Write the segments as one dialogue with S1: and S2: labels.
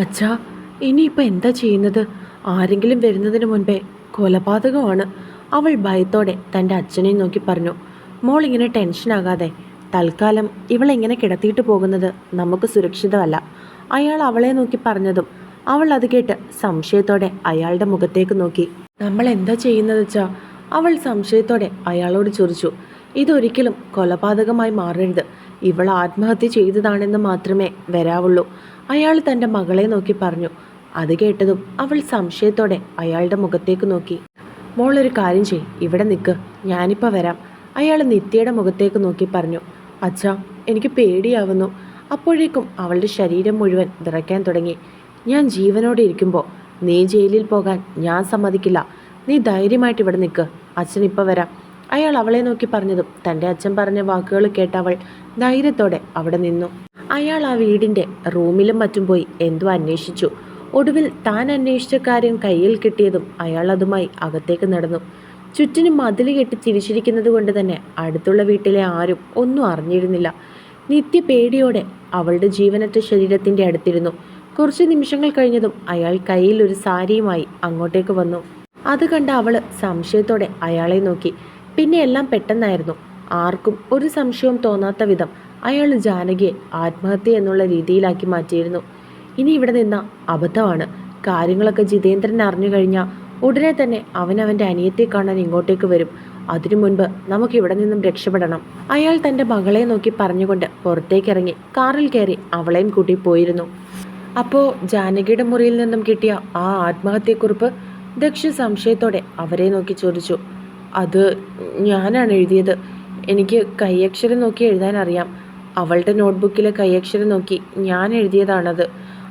S1: അച്ഛാ ഇനിയിപ്പോൾ എന്താ ചെയ്യുന്നത്? ആരെങ്കിലും വരുന്നതിന് മുൻപേ കൊലപാതകമാണ്. അവൾ ഭയത്തോടെ തന്റെ അച്ഛനെ നോക്കി പറഞ്ഞു മോൾ ഇങ്ങനെ ടെൻഷനാകാതെ തൽക്കാലം ഇവളെങ്ങനെ കിടത്തിയിട്ട് പോകുന്നത് നമുക്ക് സുരക്ഷിതമല്ല. അയാൾ അവളെ നോക്കി പറഞ്ഞതും അവൾ അത് കേട്ട് സംശയത്തോടെ അയാളുടെ മുഖത്തേക്ക് നോക്കി. നമ്മൾ എന്താ ചെയ്യുന്നത് വെച്ചാ അവൾ സംശയത്തോടെ അയാളോട് ചോദിച്ചു. ഇതൊരിക്കലും കൊലപാതകമായി മാറരുത്. ഇവൾ ആത്മഹത്യ ചെയ്തതാണെന്ന് മാത്രമേ വരാവുള്ളൂ. അയാൾ തന്റെ മകളെ നോക്കി പറഞ്ഞു. അത് കേട്ടതും അവൾ സംശയത്തോടെ അയാളുടെ മുഖത്തേക്ക് നോക്കി. മോളൊരു കാര്യം ചെയ് ഇവിടെ നിൽക്ക് ഞാനിപ്പോൾ വരാം. അയാൾ നിത്യയുടെ മുഖത്തേക്ക് നോക്കി പറഞ്ഞു. അച്ഛാ എനിക്ക് പേടിയാവുന്നു. അപ്പോഴേക്കും അവളുടെ ശരീരം മുഴുവൻ വിറയ്ക്കാൻ തുടങ്ങി. ഞാൻ ജീവനോടെ ഇരിക്കുമ്പോൾ നീ ജയിലിൽ പോകാൻ ഞാൻ സമ്മതിക്കില്ല. നീ ധൈര്യമായിട്ട് ഇവിടെ നിൽക്ക് അച്ഛൻ ഇപ്പോൾ വരാം. അയാൾ അവളെ നോക്കി പറഞ്ഞതും തന്റെ അച്ഛൻ പറഞ്ഞ വാക്കുകൾ കേട്ട അവൾ ധൈര്യത്തോടെ അവിടെ നിന്നു. അയാൾ ആ വീടിന്റെ റൂമിലും മറ്റും പോയി എന്തോ അന്വേഷിച്ചു. ഒടുവിൽ താൻ അന്വേഷിച്ച കാര്യം കയ്യിൽ കിട്ടിയതും അയാൾ അതുമായി അകത്തേക്ക് നടന്നു. ചുറ്റിനും മതിൽ കെട്ടി തിരിച്ചിരിക്കുന്നത് കൊണ്ട് തന്നെ അടുത്തുള്ള വീട്ടിലെ ആരും ഒന്നും അറിഞ്ഞിരുന്നില്ല. നിത്യ പേടിയോടെ അവളുടെ ജീവനറ്റ ശരീരത്തിന്റെ അടുത്തിരുന്നു. കുറച്ച് നിമിഷങ്ങൾ കഴിഞ്ഞതും അയാൾ കയ്യിൽ ഒരു സാരിയുമായി അങ്ങോട്ടേക്ക് വന്നു. അത് കണ്ട അവൾ സംശയത്തോടെ അയാളെ നോക്കി. പിന്നെ എല്ലാം പെട്ടെന്നായിരുന്നു. ആർക്കും ഒരു സംശയവും തോന്നാത്ത വിധം അയാൾ ജാനകിയെ ആത്മഹത്യ എന്നുള്ള രീതിയിലാക്കി മാറ്റിയിരുന്നു. ഇനി ഇവിടെ നിന്ന അബദ്ധമാണ്. കാര്യങ്ങളൊക്കെ ജിതേന്ദ്രൻ അറിഞ്ഞു കഴിഞ്ഞാൽ ഉടനെ തന്നെ അവൻ അവന്റെ അനിയത്തെ കാണാൻ ഇങ്ങോട്ടേക്ക് വരും. അതിനു മുൻപ് നമുക്ക് ഇവിടെ നിന്നും രക്ഷപ്പെടണം. അയാൾ തന്റെ മകളെ നോക്കി പറഞ്ഞുകൊണ്ട് പുറത്തേക്കിറങ്ങി കാറിൽ കയറി അവളെയും കൂട്ടി പോയിരുന്നു. അപ്പോൾ ജാനകിയുടെ മുറിയിൽ നിന്നും കിട്ടിയ ആ ആത്മഹത്യക്കുറിപ്പ് ദക്ഷ സംശയത്തോടെ അവരെ നോക്കി ചോദിച്ചു. അത് ഞാനാണ് എഴുതിയത്. എനിക്ക് കൈയക്ഷരം നോക്കി എഴുതാൻ അറിയാം അവളുടെ നോട്ട്ബുക്കിലെ കൈയക്ഷരം നോക്കി ഞാൻ എഴുതിയതാണത്.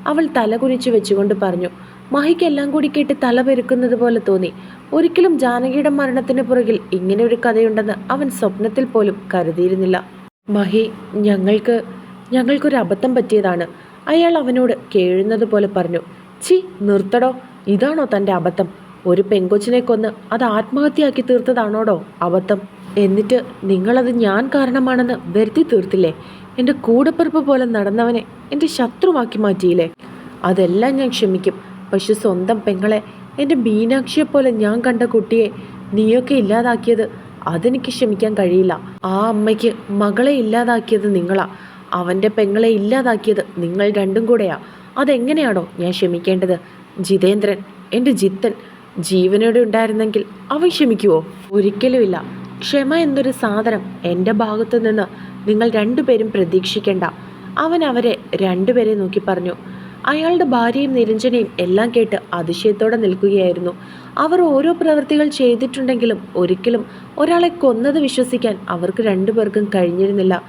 S1: അവൾ തല കുനിച്ചു വെച്ചുകൊണ്ട് പറഞ്ഞു മഹിക്കെല്ലാം കൂടി കേട്ട് തല പെരുക്കുന്നത് പോലെ തോന്നി. ഒരിക്കലും ജാനകിയുടെ മരണത്തിന് പുറകിൽ ഇങ്ങനെ ഒരു കഥയുണ്ടെന്ന് അവൻ സ്വപ്നത്തിൽ പോലും കരുതിയിരുന്നില്ല. മഹി ഞങ്ങൾക്ക് ഞങ്ങൾക്കൊരു അബദ്ധം പറ്റിയതാണ്. അയാൾ അവനോട് കേഴുന്നത് പോലെ പറഞ്ഞു ചി നിർത്തടോ. ഇതാണോ തന്റെ അബദ്ധം? ഒരു പെങ്കൊച്ചിനെ കൊന്ന് അത് ആത്മഹത്യയാക്കി തീർത്തതാണോടോ അബദ്ധം? എന്നിട്ട് നിങ്ങളത് ഞാൻ കാരണമാണെന്ന് വരുത്തി തീർത്തില്ലേ? എന്റെ കൂടപ്പിറപ്പ് പോലെ നടന്നവനെ എന്റെ ശത്രുവാക്കി മാറ്റിയില്ലേ? അതെല്ലാം ഞാൻ ക്ഷമിക്കും. പക്ഷെ സ്വന്തം പെങ്ങളെ എന്റെ മീനാക്ഷിയെ പോലെ ഞാൻ കണ്ട കുട്ടിയെ നീയൊക്കെ ഇല്ലാതാക്കിയത് അതെനിക്ക് ക്ഷമിക്കാൻ കഴിയില്ല. ആ അമ്മയ്ക്ക് മകളെ ഇല്ലാതാക്കിയത് നിങ്ങളാ. അവന്റെ പെങ്ങളെ ഇല്ലാതാക്കിയത് നിങ്ങൾ രണ്ടും കൂടെയാ. അതെങ്ങനെയാണോ ഞാൻ ക്ഷമിക്കേണ്ടത്? ജിതേന്ദ്രൻ എന്റെ ജിത്തൻ ജീവനോടെ ഉണ്ടായിരുന്നെങ്കിൽ അവൻ ക്ഷമിക്കുവോ? ഒരിക്കലുമില്ല. ക്ഷമ എന്നൊരു സാധനം എന്റെ ഭാഗത്തു നിന്ന് നിങ്ങൾ രണ്ടുപേരും പ്രതീക്ഷിക്കേണ്ട. അവൻ അവരെ രണ്ടുപേരെ നോക്കി പറഞ്ഞു. അയാളുടെ ഭാര്യയും നിരഞ്ജനയും എല്ലാം കേട്ട് അതിശയത്തോടെ നിൽക്കുകയായിരുന്നു. അവർ ഓരോ പ്രവൃത്തികൾ ചെയ്തിട്ടുണ്ടെങ്കിലും ഒരിക്കലും ഒരാളെ കൊന്നത് വിശ്വസിക്കാൻ അവർക്ക് രണ്ടുപേർക്കും കഴിഞ്ഞിരുന്നില്ല.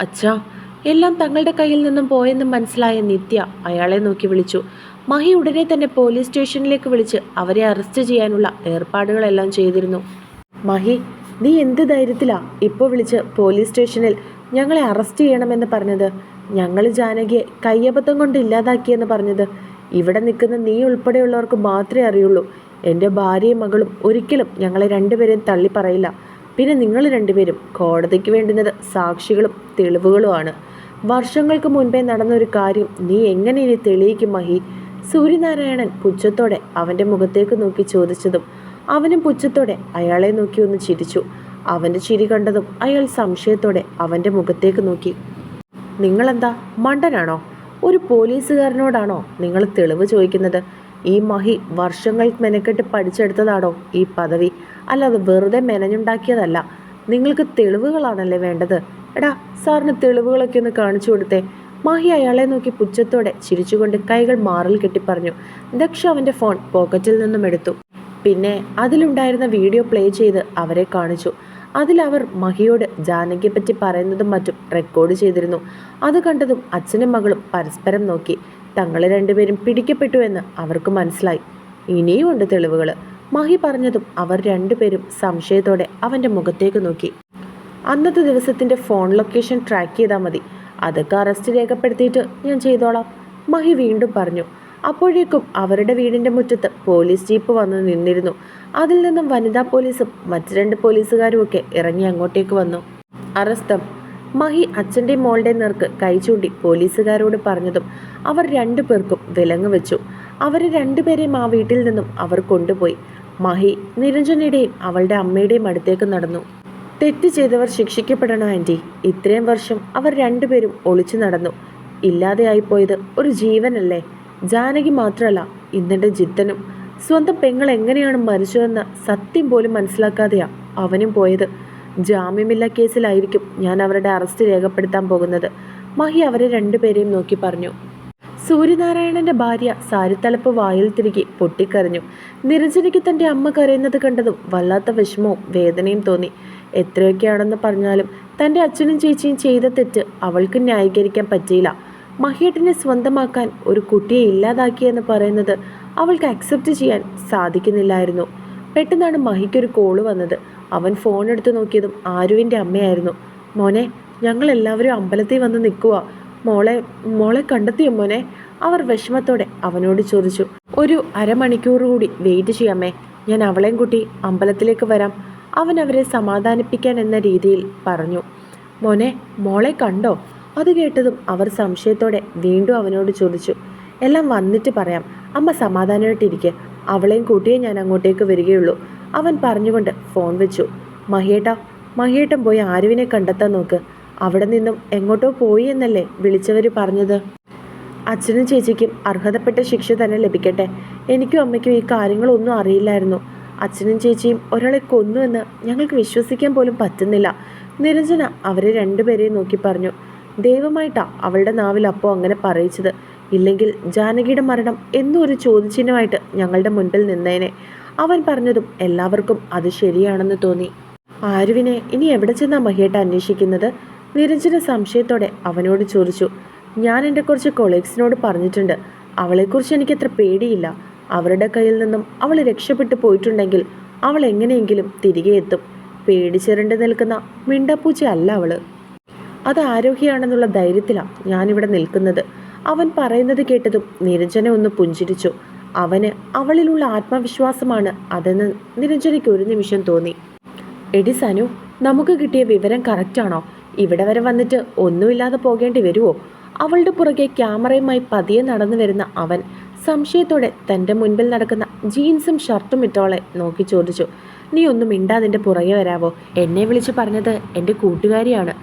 S1: അച്ഛാ എല്ലാം തങ്ങളുടെ കയ്യിൽ നിന്നും പോയെന്ന് മനസ്സിലായ നിത്യ അയാളെ നോക്കി വിളിച്ചു. മഹി ഉടനെ തന്നെ പോലീസ് സ്റ്റേഷനിലേക്ക് വിളിച്ച് അവരെ അറസ്റ്റ് ചെയ്യാനുള്ള ഏർപ്പാടുകളെല്ലാം ചെയ്തിരുന്നു. മഹി നീ എന്ത് ധൈര്യത്തിലാ ഇപ്പോൾ വിളിച്ച് പോലീസ് സ്റ്റേഷനിൽ ഞങ്ങളെ അറസ്റ്റ് ചെയ്യണമെന്ന് പറഞ്ഞത്? ഞങ്ങൾ ജാനകിയെ കയ്യബദ്ധം കൊണ്ട് ഇല്ലാതാക്കിയെന്ന് പറഞ്ഞത്. ഇവിടെ നിൽക്കുന്ന നീ ഉൾപ്പെടെയുള്ളവർക്ക് മാത്രമേ അറിയുള്ളൂ. എന്റെ ഭാര്യയും മകളും ഒരിക്കലും ഞങ്ങളെ രണ്ടുപേരെയും തള്ളി പറയില്ല. പിന്നെ നിങ്ങൾ രണ്ടുപേരും കോടതിക്ക് വേണ്ടുന്നത് സാക്ഷികളും തെളിവുകളുമാണ് വർഷങ്ങൾക്ക് മുൻപേ നടന്ന ഒരു കാര്യം നീ എങ്ങനെ ഇനി തെളിയിക്കും മഹി? സൂര്യനാരായണൻ പുച്ഛത്തോടെ അവന്റെ മുഖത്തേക്ക് നോക്കി ചോദിച്ചതും അവനും പുച്ഛത്തോടെ അയാളെ നോക്കി ഒന്ന് ചിരിച്ചു. അവന്റെ ചിരി കണ്ടതും അയാൾ സംശയത്തോടെ അവന്റെ മുഖത്തേക്ക് നോക്കി. നിങ്ങളെന്താ? മണ്ടനാണോ? ഒരു പോലീസുകാരനോടാണോ നിങ്ങൾ തെളിവ് ചോദിക്കുന്നത്? ഈ മഹി വർഷങ്ങൾ മെനക്കെട്ട് പഠിച്ചെടുത്തതാണോ ഈ പദവി? അല്ലാതെ വെറുതെ മെനഞ്ഞുണ്ടാക്കിയതല്ല. നിങ്ങൾക്ക് തെളിവുകളാണല്ലേ വേണ്ടത്? എടാ സാറിന് തെളിവുകളൊക്കെ ഒന്ന് കാണിച്ചു കൊടുത്തേ. മഹി അയാളെ നോക്കി പുച്ഛത്തോടെ ചിരിച്ചുകൊണ്ട് കൈകൾ മാറിൽ കെട്ടിപ്പറഞ്ഞു. ദക്ഷ അവന്റെ ഫോൺ പോക്കറ്റിൽ നിന്നും എടുത്തു. പിന്നെ അതിലുണ്ടായിരുന്ന വീഡിയോ പ്ലേ ചെയ്ത് അവരെ കാണിച്ചു. അതിലവർ മഹിയോട് ജാനകിയെപ്പറ്റി പറയുന്നതും മറ്റും റെക്കോർഡ് ചെയ്തിരുന്നു. അത് കണ്ടതും അച്ഛനും മകളും പരസ്പരം നോക്കി. തങ്ങളെ രണ്ടുപേരും പിടിക്കപ്പെട്ടു എന്ന് അവർക്ക് മനസ്സിലായി. ഇനിയും ഉണ്ട് തെളിവുകൾ മഹി പറഞ്ഞതും അവർ രണ്ടുപേരും സംശയത്തോടെ അവന്റെ മുഖത്തേക്ക് നോക്കി. അന്നത്തെ ദിവസത്തിന്റെ ഫോൺ ലൊക്കേഷൻ ട്രാക്ക് ചെയ്താൽ മതി. അതൊക്കെ അറസ്റ്റ് രേഖപ്പെടുത്തിയിട്ട് ഞാൻ ചെയ്തോളാം. മഹി വീണ്ടും പറഞ്ഞു. അപ്പോഴേക്കും അവരുടെ വീടിന്റെ മുറ്റത്ത് പോലീസ് ജീപ്പ് വന്ന് നിന്നിരുന്നു. അതിൽ നിന്നും വനിതാ പോലീസും മറ്റ് രണ്ട് പോലീസുകാരും ഒക്കെ ഇറങ്ങി അങ്ങോട്ടേക്ക് വന്നു. അറസ്തം. മഹി അച്ഛന്റെയും മോളുടെ നേർക്ക് കൈ ചൂണ്ടി പോലീസുകാരോട് പറഞ്ഞതും അവർ രണ്ടു പേർക്കും വിലങ്ങ് വെച്ചു. അവർ രണ്ടുപേരെയും ആ വീട്ടിൽ നിന്നും അവർ കൊണ്ടുപോയി. മഹി നിരഞ്ജനയുടെയും അവളുടെ അമ്മയുടെയും അടുത്തേക്ക് നടന്നു. തെറ്റ് ചെയ്തവർ ശിക്ഷിക്കപ്പെടണം ആന്റി ഇത്രയും വർഷം അവർ രണ്ടുപേരും ഒളിച്ചു നടന്നു. ഇല്ലാതെയായിപ്പോയത് ഒരു ജീവനല്ലേ? ജാനകി മാത്രമല്ല ഇന്നെന്റെ ജിത്തനും. സ്വന്തം പെങ്ങൾ എങ്ങനെയാണ് മരിച്ചതെന്ന് സത്യം പോലും മനസ്സിലാക്കാതെയാ അവനും പോയത്. ജാമ്യമില്ല കേസിലായിരിക്കും ഞാൻ അവരുടെ അറസ്റ്റ് രേഖപ്പെടുത്താൻ പോകുന്നത്. മഹി അവരെ രണ്ടുപേരെയും നോക്കി പറഞ്ഞു. സൂര്യനാരായണന്റെ ഭാര്യ സാരിത്തലപ്പ് വായിൽ തിരികെ പൊട്ടിക്കരഞ്ഞു. നിരഞ്ജനയ്ക്ക് തന്റെ അമ്മ കരയുന്നത് കണ്ടതും വല്ലാത്ത വിഷമവും വേദനയും തോന്നി. എത്രയൊക്കെയാണെന്ന് പറഞ്ഞാലും തന്റെ അച്ഛനും ചേച്ചിയും ചെയ്ത തെറ്റ് അവൾക്ക് ന്യായീകരിക്കാൻ പറ്റിയില്ല. മഹിയേട്ടനെ സ്വന്തമാക്കാൻ ഒരു കുട്ടിയെ ഇല്ലാതാക്കിയെന്ന് പറയുന്നത് അവൾക്ക് അക്സെപ്റ്റ് ചെയ്യാൻ സാധിക്കുന്നില്ലായിരുന്നു. പെട്ടെന്നാണ് മഹിക്കൊരു കോൾ വന്നത്. അവൻ ഫോൺ എടുത്തു നോക്കിയതും ആരുവിന്റെ അമ്മയായിരുന്നു. മോനെ ഞങ്ങൾ എല്ലാവരും അമ്പലത്തിൽ വന്ന് നിൽക്കുക മോളെ മോളെ കണ്ടെത്തിയോ മോനെ? അവർ വിഷമത്തോടെ അവനോട് ചോദിച്ചു. ഒരു അരമണിക്കൂർ കൂടി വെയിറ്റ് ചെയ്യാമേ. ഞാൻ അവളെയും കൂട്ടി അമ്പലത്തിലേക്ക് വരാം. അവൻ അവരെ സമാധാനിപ്പിക്കാൻ എന്ന രീതിയിൽ പറഞ്ഞു. മോനെ മോളെ കണ്ടോ? അത് കേട്ടതും അവർ സംശയത്തോടെ വീണ്ടും അവനോട് ചോദിച്ചു എല്ലാം വന്നിട്ട് പറയാം. അമ്മ സമാധാനമായിട്ടിരിക്കെ. അവളെയും കൂട്ടിയേ ഞാൻ അങ്ങോട്ടേക്ക് വരികയുള്ളൂ. അവൻ പറഞ്ഞുകൊണ്ട് ഫോൺ വെച്ചു. മഹിയേട്ട മഹിയേട്ടൻ പോയി ആരുവിനെ കണ്ടെത്താൻ നോക്ക്. അവിടെ നിന്നും എങ്ങോട്ടോ പോയി എന്നല്ലേ വിളിച്ചവര് പറഞ്ഞത്? അച്ഛനും ചേച്ചിക്കും അർഹതപ്പെട്ട ശിക്ഷ തന്നെ ലഭിക്കട്ടെ. എനിക്കും അമ്മയ്ക്കും ഈ കാര്യങ്ങളൊന്നും അറിയില്ലായിരുന്നു. അച്ഛനും ചേച്ചിയും ഒരാളെ കൊന്നു എന്ന് ഞങ്ങൾക്ക് വിശ്വസിക്കാൻ പോലും പറ്റുന്നില്ല. നിരഞ്ജന അവരെ രണ്ടുപേരെയും നോക്കി പറഞ്ഞു. ദൈവമായിട്ടാ അവളുടെ നാവിൽ അപ്പോൾ അങ്ങനെ പറയിച്ചത്. ഇല്ലെങ്കിൽ ജാനകിയുടെ മരണം എന്നും ഒരു ചോദ്യചിഹ്നമായിട്ട് ഞങ്ങളുടെ മുൻപിൽ നിന്നേനെ. അവൻ പറഞ്ഞതും എല്ലാവർക്കും അത് ശരിയാണെന്ന് തോന്നി. ആരുവിനെ ഇനി എവിടെ ചെന്നാ മഹിയേട്ട അന്വേഷിക്കുന്നത്? നിരഞ്ജന സംശയത്തോടെ അവനോട് ചോദിച്ചു. ഞാൻ എന്റെ കുറച്ച് കൊളീഗ്സിനോട് പറഞ്ഞിട്ടുണ്ട്. അവളെക്കുറിച്ച് എനിക്കത്ര പേടിയില്ല. അവരുടെ കയ്യിൽ നിന്നും അവൾ രക്ഷപ്പെട്ടു പോയിട്ടുണ്ടെങ്കിൽ അവൾ എങ്ങനെയെങ്കിലും തിരികെ എത്തും. പേടിച്ചിരണ്ട് നിൽക്കുന്ന മിണ്ടപ്പൂച്ച അല്ല അവൾ. അത് ആരോഗ്യമാണെന്നുള്ള ധൈര്യത്തിലാണ് ഞാനിവിടെ നിൽക്കുന്നത്. അവൻ പറയുന്നത് കേട്ടതും നിരഞ്ജന ഒന്ന് പുഞ്ചിരിച്ചു. അവന് അവളിലുള്ള ആത്മവിശ്വാസമാണ് അതെന്ന് നിരഞ്ജനയ്ക്ക് ഒരു നിമിഷം തോന്നി. എടി സനു നമുക്ക് കിട്ടിയ വിവരം കറക്റ്റാണോ ഇവിടെ വരെ വന്നിട്ട് ഒന്നുമില്ലാതെ പോകേണ്ടി വരുമോ അവളുടെ പുറകെ ക്യാമറയുമായി പതിയെ നടന്നു വരുന്ന അവൻ സംശയത്തോടെ തന്റെ മുൻപിൽ നടക്കുന്ന ജീൻസും ഷർട്ടും ഇട്ടവളെ നോക്കി ചോദിച്ചു. നീ ഒന്നും മിണ്ടാതിന്റെ പുറകെ വരാവോ? എന്നെ വിളിച്ച് പറഞ്ഞത് എന്റെ കൂട്ടുകാരിയാണ്.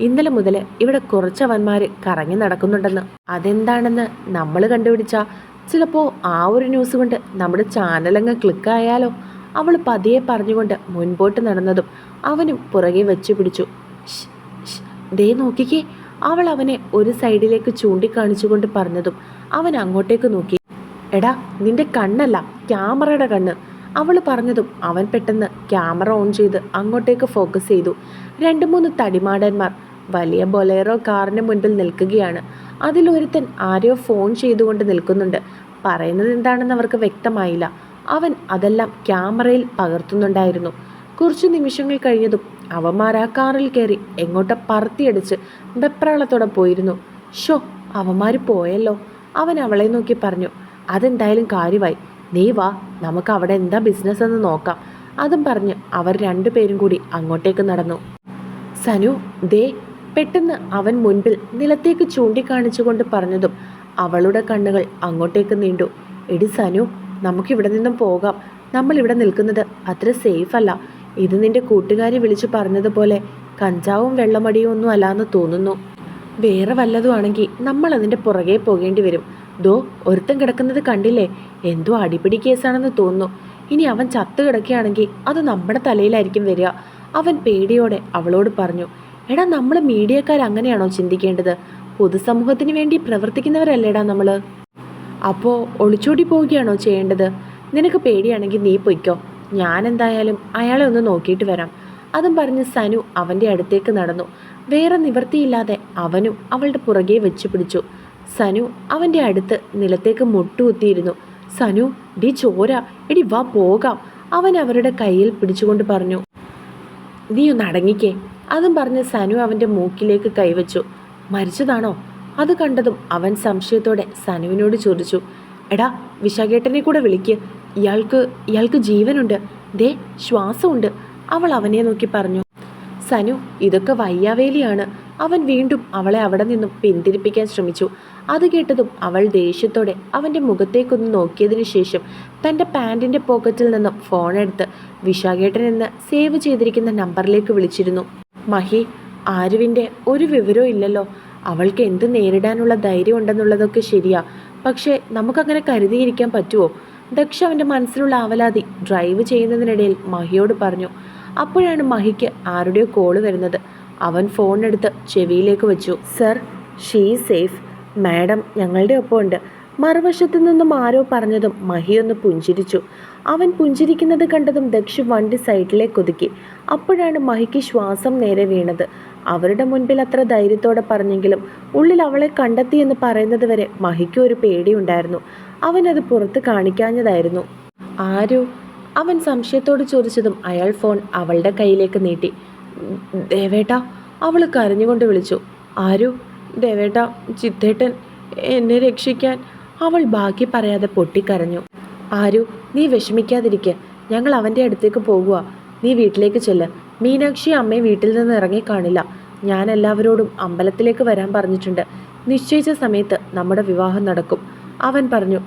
S1: ഇന്നലെ മുതൽ ഇവിടെ കുറച്ചവന്മാർ കറങ്ങി നടക്കുന്നുണ്ടെന്ന്. അതെന്താണെന്ന് നമ്മൾ കണ്ടുപിടിച്ചാൽ ചിലപ്പോൾ ആ ഒരു ന്യൂസ് കൊണ്ട് നമ്മുടെ ചാനലങ്ങ് ക്ലിക്കായാലോ അവൾ പതിയെ പറഞ്ഞുകൊണ്ട് മുൻപോട്ട് നടന്നതും അവനും പുറകെ വെച്ചു പിടിച്ചു. "ശ്ശ്, ശ്ശ്, ദേ നോക്കിക്കേ. അവൾ അവനെ ഒരു സൈഡിലേക്ക് ചൂണ്ടിക്കാണിച്ചുകൊണ്ട് പറഞ്ഞതും അവൻ അങ്ങോട്ടേക്ക് നോക്കി. എടാ നിന്റെ കണ്ണല്ല ക്യാമറയുടെ കണ്ണ്. അവൾ പറഞ്ഞതും അവൻ പെട്ടെന്ന് ക്യാമറ ഓൺ ചെയ്ത് അങ്ങോട്ടേക്ക് ഫോക്കസ് ചെയ്തു. രണ്ട് മൂന്ന് തടിമാടന്മാർ വലിയ ബൊലേറോ കാറിന് മുൻപിൽ നിൽക്കുകയാണ്. അതിലൊരുത്തൻ ആരെയോ ഫോൺ ചെയ്തുകൊണ്ട് നിൽക്കുന്നുണ്ട്. പറയുന്നത് എന്താണെന്ന് അവർക്ക് വ്യക്തമായില്ല. അവൻ അതെല്ലാം ക്യാമറയിൽ പകർത്തുന്നുണ്ടായിരുന്നു. കുറച്ച് നിമിഷങ്ങൾ കഴിഞ്ഞതും അവന്മാർ ആ കാറിൽ കയറി എങ്ങോട്ടോ പറത്തിയടിച്ച് വെപ്രാളത്തോടെ പോയിരുന്നു. ഷോ അവന്മാർ പോയല്ലോ. അവൻ അവളെ നോക്കി പറഞ്ഞു. അതെന്തായാലും കാര്യമായി. നീ വാ നമുക്ക് അവിടെ എന്താ ബിസിനസ് എന്ന് നോക്കാം. അതും പറഞ്ഞ് അവർ രണ്ടുപേരും കൂടി അങ്ങോട്ടേക്ക് നടന്നു. സനു ദേ പെട്ടെന്ന് അവൻ മുൻപിൽ നിലത്തേക്ക് ചൂണ്ടിക്കാണിച്ചുകൊണ്ട് പറഞ്ഞതും അവളുടെ കണ്ണുകൾ അങ്ങോട്ടേക്ക് നീണ്ടു. എടി സനു നമുക്കിവിടെ നിന്നും പോകാം. നമ്മൾ ഇവിടെ നിൽക്കുന്നത് അത്ര സേഫ് അല്ല. ഇത് നിന്റെ കൂട്ടുകാരി വിളിച്ചു പറഞ്ഞതുപോലെ കഞ്ചാവും വെള്ളമടിയും ഒന്നും അല്ലാന്ന് തോന്നുന്നു. വേറെ വല്ലതുമാണെങ്കിൽ നമ്മൾ അതിന്റെ പുറകെ പോകേണ്ടി വരും. ദോ ഒരുത്തൻ കിടക്കുന്നത് കണ്ടില്ലേ? എന്തോ അടിപിടി കേസാണെന്ന് തോന്നുന്നു. ഇനി അവൻ ചത്തു കിടക്കുകയാണെങ്കിൽ അത് നമ്മുടെ തലയിലായിരിക്കും വരിക. അവൻ പേടിയോടെ അവളോട് പറഞ്ഞു എടാ നമ്മൾ മീഡിയക്കാർ അങ്ങനെയാണോ ചിന്തിക്കേണ്ടത്? പൊതുസമൂഹത്തിന് വേണ്ടി പ്രവർത്തിക്കുന്നവരല്ലേടാ നമ്മൾ അപ്പോൾ ഒളിച്ചോടി പോവുകയാണോ ചെയ്യേണ്ടത്? നിനക്ക് പേടിയാണെങ്കിൽ നീ പൊയ്ക്കോ. ഞാൻ എന്തായാലും അയാളെ ഒന്ന് നോക്കിയിട്ട് വരാം. അതും പറഞ്ഞ് സനു അവന്റെ അടുത്തേക്ക് നടന്നു. വേറെ നിവൃത്തിയില്ലാതെ അവനും അവളുടെ പുറകെ വെച്ച് പിടിച്ചു സനു അവന്റെ അടുത്ത് നിലത്തേക്ക് മുട്ടുകുത്തിയിരുന്നു. സനു ഡി ചോര എടി വാ പോകാം. അവൻ അവരുടെ കയ്യിൽ പിടിച്ചുകൊണ്ട് പറഞ്ഞു. നീ ഒന്ന് അടങ്ങിക്കേ. അതും പറഞ്ഞ് സനു അവന്റെ മൂക്കിലേക്ക് കൈവച്ചു. മരിച്ചതാണോ? അത് കണ്ടതും അവൻ സംശയത്തോടെ സനുവിനോട് ചോദിച്ചു. എടാ വിശാഖേട്ടനെ കൂടെ വിളിക്ക്. ഇയാൾക്ക് ഇയാൾക്ക് ജീവനുണ്ട്. ദേ ശ്വാസമുണ്ട്. അവൾ അവനെ നോക്കി പറഞ്ഞു. സനു ഇതൊക്കെ വയ്യാവേലിയാണ്. അവൻ വീണ്ടും അവളെ അവിടെ നിന്നും പിന്തിരിപ്പിക്കാൻ ശ്രമിച്ചു. അത് കേട്ടതും അവൾ ദേഷ്യത്തോടെ അവന്റെ മുഖത്തേക്കൊന്ന് നോക്കിയതിനു ശേഷം തന്റെ പാന്റിന്റെ പോക്കറ്റിൽ നിന്നും ഫോണെടുത്ത് വിശാഖേട്ടൻ എന്ന് സേവ് ചെയ്തിരിക്കുന്ന നമ്പറിലേക്ക് വിളിച്ചിരുന്നു. മഹി ആരുവിന്റെ ഒരു വിവരവും ഇല്ലല്ലോ. അവൾക്ക് എന്ത് നേരിടാനുള്ള ധൈര്യം ഉണ്ടെന്നുള്ളതൊക്കെ ശരിയാ. പക്ഷേ നമുക്കങ്ങനെ കരുതിയിരിക്കാൻ പറ്റുമോ ദക്ഷ അവന്റെ മനസ്സിലുള്ള ആവലാതി ഡ്രൈവ് ചെയ്യുന്നതിനിടയിൽ മഹിയോട് പറഞ്ഞു അപ്പോഴാണ് മഹിക്ക് ആരുടെയോ കോൾ വരുന്നത്. അവൻ ഫോണെടുത്ത് ചെവിയിലേക്ക് വെച്ചു. Sir she safe. മാഡം ഞങ്ങളുടെ ഒപ്പമുണ്ട്. മറുവശത്തു നിന്നും ആരോ പറഞ്ഞതും മഹി ഒന്ന് പുഞ്ചിരിച്ചു. അവൻ പുഞ്ചിരിക്കുന്നത് കണ്ടതും ദക്ഷു വണ്ടി സൈഡിലേക്ക് ഒതുക്കി. അപ്പോഴാണ് മഹിക്ക് ശ്വാസം നേരെ വീണത്. അവരുടെ മുൻപിൽ അത്ര ധൈര്യത്തോടെ പറഞ്ഞെങ്കിലും ഉള്ളിൽ അവളെ കണ്ടെത്തി എന്ന് പറയുന്നത് വരെ മഹിക്ക് ഒരു പേടിയുണ്ടായിരുന്നു. അവനത് പുറത്ത് കാണിക്കാഞ്ഞതായിരുന്നു. ആരോ? അവൻ സംശയത്തോട് ചോദിച്ചതും അയാൾ ഫോൺ അവളുടെ കയ്യിലേക്ക് നീട്ടി. ദേവേട്ട അവൾ കരഞ്ഞുകൊണ്ട് വിളിച്ചു. ആരു? ദേവേട്ട ചിത്തേട്ടൻ എന്നെ രക്ഷിക്കാൻ അവൾ ബാക്കി പറയാതെ പൊട്ടിക്കരഞ്ഞു. ആരു നീ വിഷമിക്കാതിരിക്കുക ഞങ്ങൾ അവന്റെ അടുത്തേക്ക് പോകുക നീ വീട്ടിലേക്ക് ചെല്ല്. മീനാക്ഷി അമ്മയെ വീട്ടിൽ നിന്ന് ഇറങ്ങി കാണില്ല. ഞാൻ എല്ലാവരോടും അമ്പലത്തിലേക്ക് വരാൻ പറഞ്ഞിട്ടുണ്ട്. നിശ്ചയിച്ച സമയത്ത് നമ്മുടെ വിവാഹം നടക്കും. അവൻ പറഞ്ഞു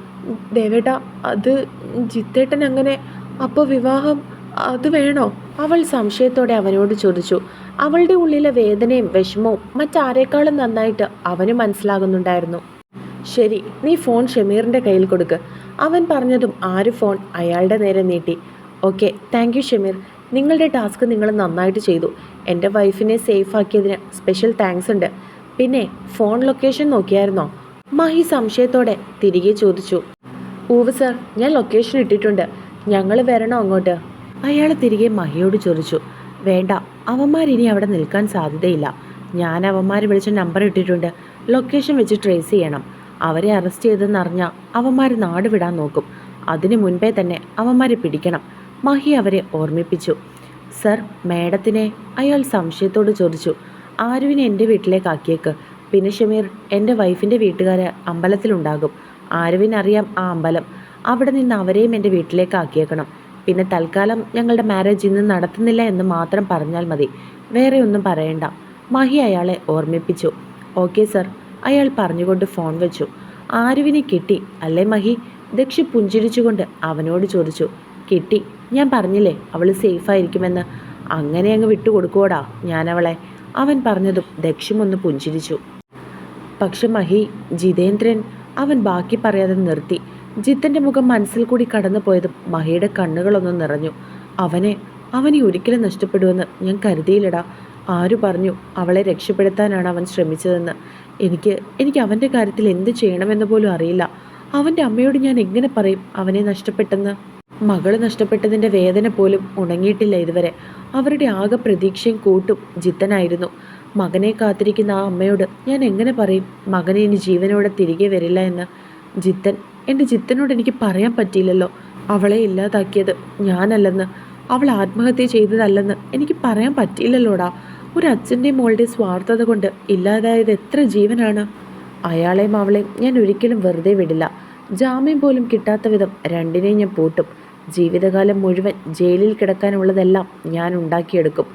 S1: ദേവേട്ട അത് ജിത്തേട്ടൻ അങ്ങനെ അപ്പോൾ വിവാഹം അത് വേണോ? അവൾ സംശയത്തോടെ അവനോട് ചോദിച്ചു അവളുടെ ഉള്ളിലെ വേദനയും വിഷമവും മറ്റാരേക്കാളും നന്നായിട്ട് അവന് മനസ്സിലാകുന്നുണ്ടായിരുന്നു. ശരി നീ ഫോൺ ഷമീറിന്റെ കയ്യിൽ കൊടുക്ക്. അവൻ പറഞ്ഞതും ആര് ഫോൺ അയാളുടെ നേരെ നീട്ടി. Okay thank you Shameer. നിങ്ങളുടെ ടാസ്ക് നിങ്ങൾ നന്നായിട്ട് ചെയ്തു. എന്റെ വൈഫിനെ സേഫ് ആക്കിയതിന് സ്പെഷ്യൽ താങ്ക്സ് ഉണ്ട്. പിന്നെ ഫോൺ ലൊക്കേഷൻ നോക്കിയായിരുന്നോ? മഹി സംശയത്തോടെ തിരികെ ചോദിച്ചു. ഊവ് സർ ഞാൻ ലൊക്കേഷൻ ഇട്ടിട്ടുണ്ട്. ഞങ്ങൾ വരണോ അങ്ങോട്ട്? അയാൾ തിരികെ മഹിയോട് ചോദിച്ചു. വേണ്ട. അവന്മാരിനി അവിടെ നിൽക്കാൻ സാധ്യതയില്ല. ഞാൻ അവന്മാർ വിളിച്ച നമ്പർ ഇട്ടിട്ടുണ്ട്. ലൊക്കേഷൻ വെച്ച് ട്രേസ് ചെയ്യണം. അവരെ അറസ്റ്റ് ചെയ്തെന്നറിഞ്ഞാൽ അവന്മാർ നാട് വിടാൻ നോക്കും. അതിനു മുൻപേ തന്നെ അവന്മാരെ പിടിക്കണം. മഹി അവരെ ഓർമ്മിപ്പിച്ചു. സർ മേഡത്തിനെ അയാൾ സംശയത്തോട് ചോദിച്ചു. ആരുവിനെ എന്റെ വീട്ടിലേക്ക് ആക്കിയേക്ക്? പിന്നെ ഷമീർ എന്റെ വൈഫിന്റെ വീട്ടുകാർ അമ്പലത്തിലുണ്ടാകും. ആരുവിനറിയാം ആ അമ്പലം. അവിടെ നിന്ന് അവരെയും എന്റെ വീട്ടിലേക്ക് ആക്കിയേക്കണം. പിന്നെ തൽക്കാലം ഞങ്ങളുടെ മാരേജ് ഇന്ന് നടത്തുന്നില്ല എന്ന് മാത്രം പറഞ്ഞാൽ മതി. വേറെ ഒന്നും പറയണ്ട. മഹി അയാളെ ഓർമ്മിപ്പിച്ചു. ഓക്കെ സർ അയാൾ പറഞ്ഞുകൊണ്ട് ഫോൺ വെച്ചു. ആരുവിനെ കിട്ടി? അല്ലേ മഹി? ദക്ഷി പുഞ്ചിരിച്ചുകൊണ്ട് അവനോട് ചോദിച്ചു. കിട്ടി. ഞാൻ പറഞ്ഞില്ലേ അവൾ സേഫായിരിക്കുമെന്ന് അങ്ങനെ അങ്ങ് വിട്ടുകൊടുക്കുവോടാ ഞാനവളെ അവൻ പറഞ്ഞതും ദക്ഷിമൊന്ന് പുഞ്ചിരിച്ചു. പക്ഷെ മഹി ജിതേന്ദ്രൻ അവൻ ബാക്കി പറയാതെ നിർത്തി. ജിത്തന്റെ മുഖം മനസ്സിൽ കൂടി കടന്നു പോയതും മഹിയുടെ കണ്ണുകളൊന്നും നിറഞ്ഞു. അവനെ അവനെ ഒരിക്കലും നഷ്ടപ്പെടുമെന്ന് ഞാൻ കരുതിയില്ലടാ. ആരു പറഞ്ഞു അവളെ രക്ഷപ്പെടുത്താനാണ് അവൻ ശ്രമിച്ചതെന്ന്? എനിക്ക് എനിക്ക് അവന്റെ കാര്യത്തിൽ എന്ത് ചെയ്യണമെന്ന് പോലും അറിയില്ല. അവന്റെ അമ്മയോട് ഞാൻ എങ്ങനെ പറയും അവനെ നഷ്ടപ്പെട്ടെന്ന്? മകൾ നഷ്ടപ്പെട്ടതിന്റെ വേദന പോലും ഉണങ്ങിയിട്ടില്ല ഇതുവരെ. അവരുടെ ആകെ പ്രതീക്ഷയും കൂട്ടും ജിത്തനായിരുന്നു. മകനെ കാത്തിരിക്കുന്ന ആ അമ്മയോട് ഞാൻ എങ്ങനെ പറയും മകനെ ഇനി ജീവനോടെ തിരികെ വരില്ല എന്ന്? ജിത്തൻ എന്റെ ചിത്തനോട് എനിക്ക് പറയാൻ പറ്റിയില്ലല്ലോ. അവളെ ഇല്ലാതാക്കിയത് ഞാനല്ലെന്ന്. അവൾ ആത്മഹത്യ ചെയ്തതല്ലെന്ന് എനിക്ക് പറയാൻ പറ്റിയില്ലല്ലോടാ. ഒരു അച്ഛന്റെ മോളുടെ സ്വാർത്ഥത കൊണ്ട് ഇല്ലാതായത് എത്ര ജീവനാണ്? അയാളെയും അവളെയും ഞാൻ ഒരിക്കലും വെറുതെ വിടില്ല. ജാമ്യം പോലും കിട്ടാത്ത വിധം രണ്ടിനെയും ഞാൻ പൂട്ടും. ജീവിതകാലം മുഴുവൻ ജയിലിൽ കിടക്കാനുള്ളതെല്ലാം ഞാൻ ഉണ്ടാക്കിയെടുക്കും.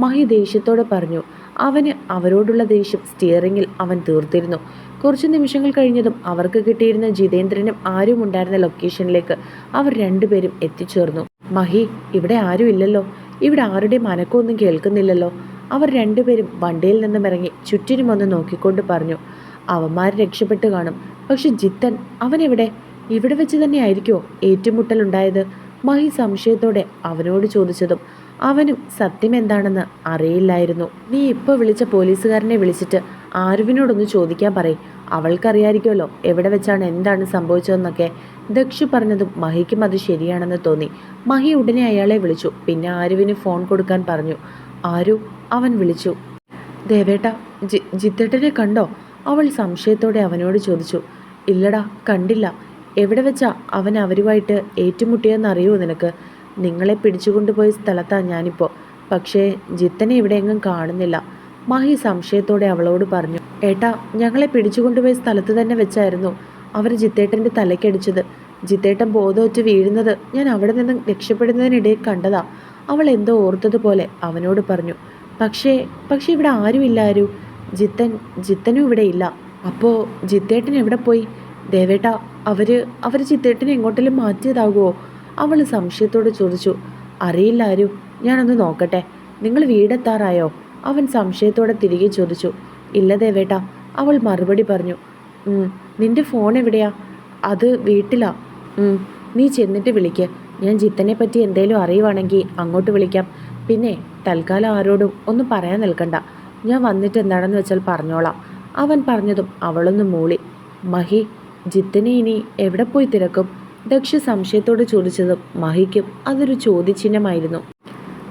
S1: മഹി ദേഷ്യത്തോടെ പറഞ്ഞു അവന് അവരോടുള്ള ദേഷ്യം സ്റ്റിയറിങ്ങിൽ അവൻ തീർത്തിരുന്നു. കുറച്ച് നിമിഷങ്ങൾ കഴിഞ്ഞതും അവർക്ക് കിട്ടിയിരുന്ന ജിതേന്ദ്രനും ആരും ഉണ്ടായിരുന്ന ലൊക്കേഷനിലേക്ക് അവർ രണ്ടുപേരും എത്തിച്ചേർന്നു. മഹി ഇവിടെ ആരും ഇല്ലല്ലോ. ഇവിടെ ആരുടെയും അനക്കമൊന്നും കേൾക്കുന്നില്ലല്ലോ. അവർ രണ്ടുപേരും വണ്ടിയിൽ നിന്നും ഇറങ്ങി ചുറ്റിനും ഒന്ന് നോക്കിക്കൊണ്ട് പറഞ്ഞു അവന്മാർ രക്ഷപ്പെട്ട് കാണും. പക്ഷെ ജിത്തൻ അവനെവിടെ? ഇവിടെ വെച്ച് തന്നെ ആയിരിക്കുമോ ഏറ്റുമുട്ടലുണ്ടായത്? മഹി സംശയത്തോടെ അവനോട് ചോദിച്ചതും അവനും സത്യം എന്താണെന്ന് അറിയില്ലായിരുന്നു. നീ ഇപ്പോൾ വിളിച്ച പോലീസുകാരനെ വിളിച്ചിട്ട് ആരുവിനോടൊന്ന് ചോദിക്കാൻ പറയും. അവൾക്കറിയായിരിക്കുമല്ലോ എവിടെ വെച്ചാണ് എന്താണ് സംഭവിച്ചതെന്നൊക്കെ. ദക്ഷു പറഞ്ഞതും മഹിക്കും അത് ശരിയാണെന്ന് തോന്നി. മഹി ഉടനെ അയാളെ വിളിച്ചു. പിന്നെ ആരുവിന് ഫോൺ കൊടുക്കാൻ പറഞ്ഞു. ആരു? അവൻ വിളിച്ചു. ദേവേട്ട ജി ജിത്തേട്ടനെ കണ്ടോ? അവൾ സംശയത്തോടെ അവനോട് ചോദിച്ചു. ഇല്ലടാ കണ്ടില്ല. എവിടെ വെച്ചാ അവൻ അവരുമായിട്ട് ഏറ്റുമുട്ടിയെന്നറിയോ നിനക്ക്? നിങ്ങളെ പിടിച്ചുകൊണ്ടുപോയ സ്ഥലത്താണ് ഞാനിപ്പോൾ പക്ഷേ ജിത്തനെ ഇവിടെയെങ്ങും കാണുന്നില്ല. മാഹി സംശയത്തോടെ അവളോട് പറഞ്ഞു ഏട്ടാ ഞങ്ങളെ പിടിച്ചുകൊണ്ടുപോയ സ്ഥലത്ത് തന്നെ വെച്ചായിരുന്നു അവർ ജിത്തേട്ടന്റെ തലയ്ക്കടിച്ചത്. ജിത്തേട്ടൻ ബോധമൊറ്റ് വീഴുന്നത് ഞാൻ അവിടെ നിന്നും രക്ഷപ്പെടുന്നതിനിടയിൽ കണ്ടതാ. അവൾ എന്തോ ഓർത്തതുപോലെ അവനോട് പറഞ്ഞു പക്ഷേ പക്ഷേ ഇവിടെ ആരുമില്ല ആരു. ജിത്തൻ ജിത്തനും ഇവിടെ ഇല്ല. അപ്പോൾ ജിത്തേട്ടൻ എവിടെ പോയി? ദേവേട്ട അവർ അവർ ജിത്തേട്ടനെ എങ്ങോട്ടെങ്കിലും മാറ്റിയതാകുമോ അവൾ സംശയത്തോടെ ചോദിച്ചു അറിയില്ല ആരു ഞാനൊന്ന് നോക്കട്ടെ. നിങ്ങൾ വീടെത്താറായോ? അവൻ സംശയത്തോടെ തിരികെ ചോദിച്ചു ഇല്ല ദേവേട്ട. അവൾ മറുപടി പറഞ്ഞു "ഉം, നിന്റെ ഫോൺ എവിടെയാ? അത് വീട്ടിലാ. നീ ചെന്നിട്ട് വിളിക്ക്. ഞാൻ ജിത്തനെ പറ്റി എന്തേലും അറിയുവാണെങ്കിൽ അങ്ങോട്ട് വിളിക്കാം. പിന്നെ തൽക്കാലം ആരോടും ഒന്നും പറയാൻ നിൽക്കണ്ട. ഞാൻ വന്നിട്ട് എന്താണെന്ന് വെച്ചാൽ പറഞ്ഞോളാം. അവൻ പറഞ്ഞതും അവളൊന്ന് മൂളി മഹി ജിത്തനെ ഇനി എവിടെ പോയി തിരക്കും? ദക്ഷ സംശയത്തോട് ചോദിച്ചത് മഹിക്കും അതൊരു ചോദ്യചിഹ്നമായിരുന്നു.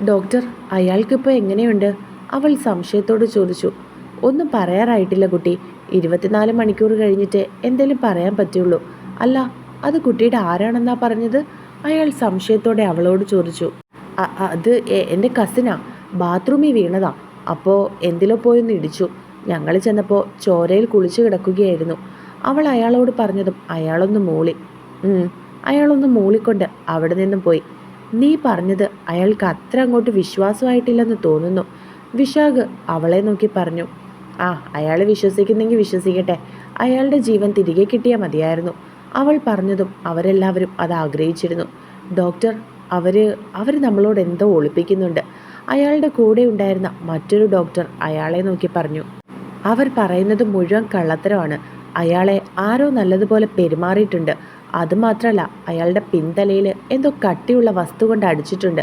S1: ഡോക്ടർ അയാൾക്കിപ്പോൾ എങ്ങനെയുണ്ട്? അവൾ സംശയത്തോട് ചോദിച്ചു. ഒന്നും പറയാറായിട്ടില്ല കുട്ടി. ഇരുപത്തിനാല് മണിക്കൂർ കഴിഞ്ഞിട്ട് എന്തെങ്കിലും പറയാൻ പറ്റുള്ളൂ. അല്ല അത് കുട്ടിയുടെ ആരാണെന്നാ പറഞ്ഞത്? അയാൾ സംശയത്തോടെ അവളോട് ചോദിച്ചു. അത് എന്റെ കസിനാ. ബാത്റൂമിൽ വീണതാ. അപ്പോൾ എന്തിലോ പോയൊന്ന് ഇടിച്ചു. ഞങ്ങൾ ചെന്നപ്പോൾ ചോരയിൽ കുളിച്ചു കിടക്കുകയായിരുന്നു. അവൾ അയാളോട് പറഞ്ഞതും അയാളൊന്ന് മൂളി. അയാളൊന്ന് മൂളിക്കൊണ്ട് അവിടെ നിന്നും പോയി. നീ പറഞ്ഞത് അയാൾക്ക് അത്ര അങ്ങോട്ട് വിശ്വാസമായിട്ടില്ലെന്ന് തോന്നുന്നു. വിശാഖ് അവളെ നോക്കി പറഞ്ഞു. ആ അയാൾ വിശ്വസിക്കുന്നെങ്കിൽ വിശ്വസിക്കട്ടെ. അയാളുടെ ജീവൻ തിരികെ കിട്ടിയാൽ മതിയായിരുന്നു. അവൾ പറഞ്ഞതും അവരെല്ലാവരും അത് ആഗ്രഹിച്ചിരുന്നു. ഡോക്ടർ അവർ അവർ നമ്മളോട് എന്തോ ഒളിപ്പിക്കുന്നുണ്ട്. അയാളുടെ കൂടെ ഉണ്ടായിരുന്ന മറ്റൊരു ഡോക്ടർ അയാളെ നോക്കി പറഞ്ഞു. അവർ പറയുന്നത് മുഴുവൻ കള്ളത്തരമാണ്. അയാളെ ആരോ നല്ലതുപോലെ പെരുമാറിയിട്ടുണ്ട്. അതുമാത്രമല്ല അയാളുടെ പിന്തലയിൽ എന്തോ കട്ടിയുള്ള വസ്തു കൊണ്ട് അടിച്ചിട്ടുണ്ട്.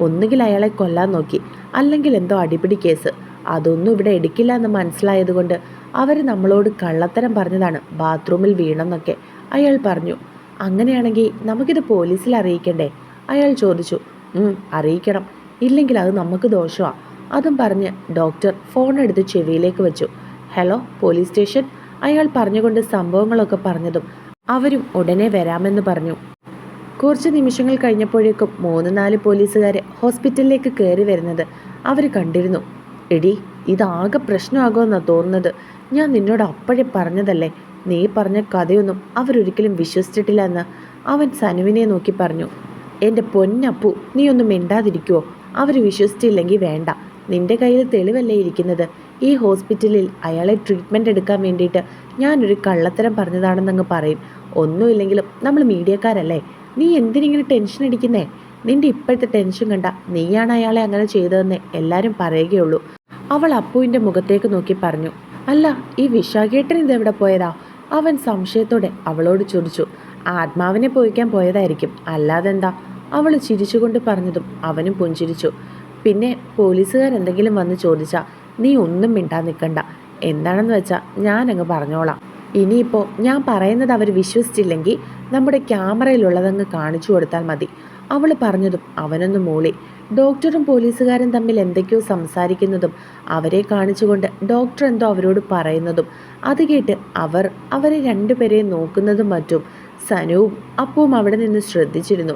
S1: ഒന്നുകിൽ അയാളെ കൊല്ലാൻ നോക്കി അല്ലെങ്കിൽ എന്തോ അടിപിടി കേസ്. അതൊന്നും ഇവിടെ എടുക്കില്ല എന്ന് മനസ്സിലായതുകൊണ്ട് അവർ നമ്മളോട് കള്ളത്തരം പറഞ്ഞതാണ്. ബാത്റൂമിൽ വീണെന്നൊക്കെ അയാൾ പറഞ്ഞു. അങ്ങനെയാണെങ്കിൽ നമുക്കിത് പോലീസിൽ അറിയിക്കണ്ടേ? അയാൾ ചോദിച്ചു. "ഉം, അറിയിക്കണം. ഇല്ലെങ്കിൽ അത് നമുക്ക് ദോഷമാണ് അതും പറഞ്ഞ് ഡോക്ടർ ഫോൺ എടുത്ത് ചെവിയിലേക്ക് വെച്ചു. Hello police station? അയാൾ പറഞ്ഞുകൊണ്ട് സംഭവങ്ങളൊക്കെ പറഞ്ഞതും അവരും ഉടനെ വരാമെന്ന് പറഞ്ഞു. കുറച്ച് നിമിഷങ്ങൾ കഴിഞ്ഞപ്പോഴേക്കും മൂന്ന് നാല് പോലീസുകാരെ ഹോസ്പിറ്റലിലേക്ക് കയറി വരുന്നത് അവർ കണ്ടിരുന്നു. എടി ഇതാകെ പ്രശ്നമാകുമെന്നാണ് തോന്നുന്നത്. ഞാൻ നിന്നോട് അപ്പോഴേ പറഞ്ഞതല്ലേ? നീ പറഞ്ഞ കഥയൊന്നും അവരൊരിക്കലും വിശ്വസിച്ചിട്ടില്ല എന്ന്. അവൻ സനുവിനെ നോക്കി പറഞ്ഞു. എന്റെ പൊന്നപ്പു ഒന്നും മിണ്ടാതിരിക്കുവോ? അവർ വിശ്വസിച്ചില്ലെങ്കിൽ വേണ്ട. നിന്റെ കയ്യിൽ തെളിവല്ലേ ഇരിക്കുന്നത്? ഈ ഹോസ്പിറ്റലിൽ അയാളെ ട്രീറ്റ്മെന്റ് എടുക്കാൻ വേണ്ടിയിട്ട് ഞാനൊരു കള്ളത്തരം പറഞ്ഞതാണെന്നങ്ങ് പറയും. ഒന്നുമില്ലെങ്കിലും നമ്മൾ മീഡിയക്കാരല്ലേ? നീ എന്തിനിങ്ങനെ ടെൻഷൻ അടിക്കുന്നേ? നിന്റെ ഇപ്പോഴത്തെ ടെൻഷൻ കണ്ട നീയാണ് അയാളെ അങ്ങനെ ചെയ്തതെന്ന് എല്ലാവരും പറയുകയുള്ളൂ. അവൾ അപ്പുവിന്റെ മുഖത്തേക്ക് നോക്കി പറഞ്ഞു അല്ല ഈ വിശാഖേട്ടൻ ഇതെവിടെ പോയതാ? അവൻ സംശയത്തോടെ അവളോട് ചോദിച്ചു ആത്മാവിനെ പോയിക്കാൻ പോയതായിരിക്കും അല്ലാതെന്താ? അവൾ ചിരിച്ചുകൊണ്ട് പറഞ്ഞതും അവനും പുഞ്ചിരിച്ചു. പിന്നെ പോലീസുകാരെന്തെങ്കിലും വന്ന് ചോദിച്ചാൽ നീ ഒന്നും മിണ്ടാൻ നിൽക്കണ്ട. എന്താണെന്ന് വെച്ചാൽ ഞാനങ്ങ് പറഞ്ഞോളാം. ഇനിയിപ്പോൾ ഞാൻ പറയുന്നത് അവർ വിശ്വസിച്ചില്ലെങ്കിൽ നമ്മുടെ ക്യാമറയിലുള്ളതങ്ങ് കാണിച്ചു കൊടുത്താൽ മതി. അവൾ പറഞ്ഞതും അവനൊന്ന് മൂളി. ഡോക്ടറും പോലീസുകാരും തമ്മിൽ എന്തൊക്കെയോ സംസാരിക്കുന്നതും അവരെ കാണിച്ചുകൊണ്ട് ഡോക്ടർ എന്തോ അവരോട് പറയുന്നതും അത് കേട്ട് അവർ അവരെ രണ്ടുപേരെയും നോക്കുന്നതും മറ്റും സനുവും അപ്പവും അവിടെ നിന്ന് ശ്രദ്ധിച്ചിരുന്നു.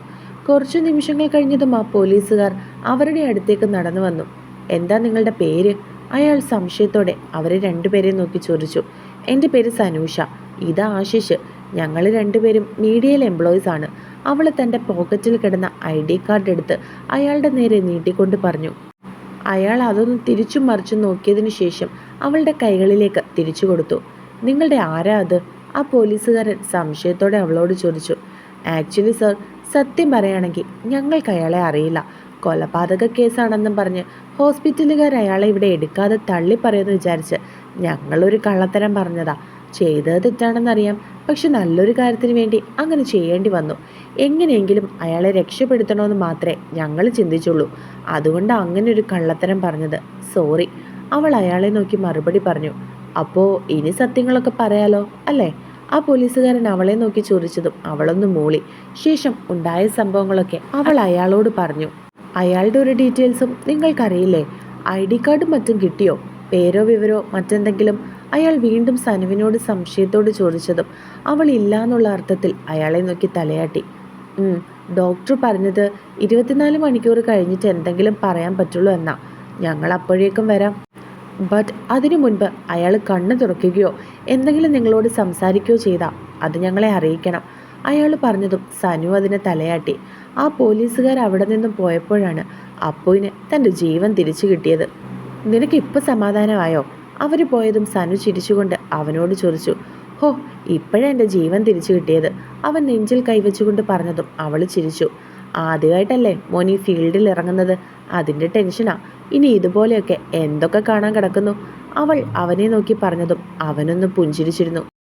S1: കുറച്ചു നിമിഷങ്ങൾ കഴിഞ്ഞതും ആ പോലീസുകാർ അവരുടെ അടുത്തേക്ക് നടന്നു വന്നു. എന്താ നിങ്ങളുടെ പേര്? അയാൾ സംശയത്തോടെ അവരെ രണ്ടുപേരെ നോക്കി ചോദിച്ചു. എന്റെ പേര് സനൂഷ. ഇതാ ആശിഷ്. ഞങ്ങൾ രണ്ടുപേരും മീഡിയയിൽ എംപ്ലോയീസ് ആണ്. അവൾ തന്റെ പോക്കറ്റിൽ കിടന്ന ഐ ഡി കാർഡ് എടുത്ത് അയാളുടെ നേരെ നീട്ടിക്കൊണ്ട് പറഞ്ഞു. അയാൾ അതൊന്ന് തിരിച്ചു മറിച്ചും നോക്കിയതിനു ശേഷം അവളുടെ കൈകളിലേക്ക് തിരിച്ചു കൊടുത്തു. നിങ്ങളുടെ ആരാ അത്? ആ പോലീസുകാരൻ സംശയത്തോടെ അവളോട് ചോദിച്ചു. ആക്ച്വലി സർ സത്യം പറയുകയാണെങ്കിൽ ഞങ്ങൾക്ക് അയാളെ അറിയില്ല. കൊലപാതക കേസാണെന്നും പറഞ്ഞ് ഹോസ്പിറ്റലുകാർ അയാളെ ഇവിടെ എടുക്കാതെ തള്ളി പറയുമെന്ന് വിചാരിച്ച് ഞങ്ങളൊരു കള്ളത്തരം പറഞ്ഞതാ. ചെയ്തത് തെറ്റാണെന്നറിയാം. പക്ഷെ നല്ലൊരു കാര്യത്തിന് വേണ്ടി അങ്ങനെ ചെയ്യേണ്ടി വന്നു. എങ്ങനെയെങ്കിലും അയാളെ രക്ഷപ്പെടുത്തണമെന്ന് മാത്രമേ ഞങ്ങൾ ചിന്തിച്ചുള്ളൂ. അതുകൊണ്ട് അങ്ങനെ ഒരു കള്ളത്തരം പറഞ്ഞത്. സോറി. അവൾ അയാളെ നോക്കി മറുപടി പറഞ്ഞു. അപ്പോൾ ഇനി സത്യങ്ങളൊക്കെ പറയാലോ? അല്ലേ? ആ പോലീസുകാരൻ അവളെ നോക്കി ചോദിച്ചതും അവളൊന്ന് മൂളി. ശേഷം ഉണ്ടായ സംഭവങ്ങളൊക്കെ അവൾ അയാളോട് പറഞ്ഞു. അയാളുടെ ഒരു ഡീറ്റെയിൽസും നിങ്ങൾക്കറിയില്ലേ? ഐ ഡി കാർഡും മറ്റും കിട്ടിയോ? പേരോ വിവരോ മറ്റെന്തെങ്കിലും? അയാൾ വീണ്ടും സനുവിനോട് സംശയത്തോട് ചോദിച്ചതും അവൾ ഇല്ലാന്നുള്ള അർത്ഥത്തിൽ അയാളെ നോക്കി തലയാട്ടി. ഡോക്ടർ പറഞ്ഞത് ഇരുപത്തിനാല് മണിക്കൂർ കഴിഞ്ഞിട്ട് എന്തെങ്കിലും പറയാൻ പറ്റുള്ളൂ എന്നാ. ഞങ്ങൾ അപ്പോഴേക്കും വരാം. ബട്ട് അതിനു മുൻപ് അയാൾ കണ്ണ് തുറക്കുകയോ എന്തെങ്കിലും നിങ്ങളോട് സംസാരിക്കുകയോ ചെയ്താൽ അത് ഞങ്ങളെ അറിയിക്കണം. അയാൾ പറഞ്ഞതും സനു അതിനെ തലയാട്ടി. ആ പോലീസുകാർ അവിടെ നിന്നും പോയപ്പോഴാണ് അപ്പുവിന് തന്റെ ജീവൻ തിരിച്ചു കിട്ടിയത്. നിനക്ക് ഇപ്പം സമാധാനമായോ? അവർ പോയതും സനു ചിരിച്ചുകൊണ്ട് അവനോട് ചോദിച്ചു. ഹോ ഇപ്പോഴാണ് എന്റെ ജീവൻ തിരിച്ചു കിട്ടിയത്? അവൻ നെഞ്ചിൽ കൈവച്ചുകൊണ്ട് പറഞ്ഞതും അവൾ ചിരിച്ചു. ആദ്യമായിട്ടല്ലേ മോനി ഫീൽഡിൽ ഇറങ്ങുന്നത്. അതിന്റെ ടെൻഷനാ. ഇനി ഇതുപോലെയൊക്കെ എന്തൊക്കെ കാണാൻ കിടക്കുന്നു? അവൾ അവനെ നോക്കി പറഞ്ഞതും അവനൊന്ന് പുഞ്ചിരിച്ചിരുന്നു.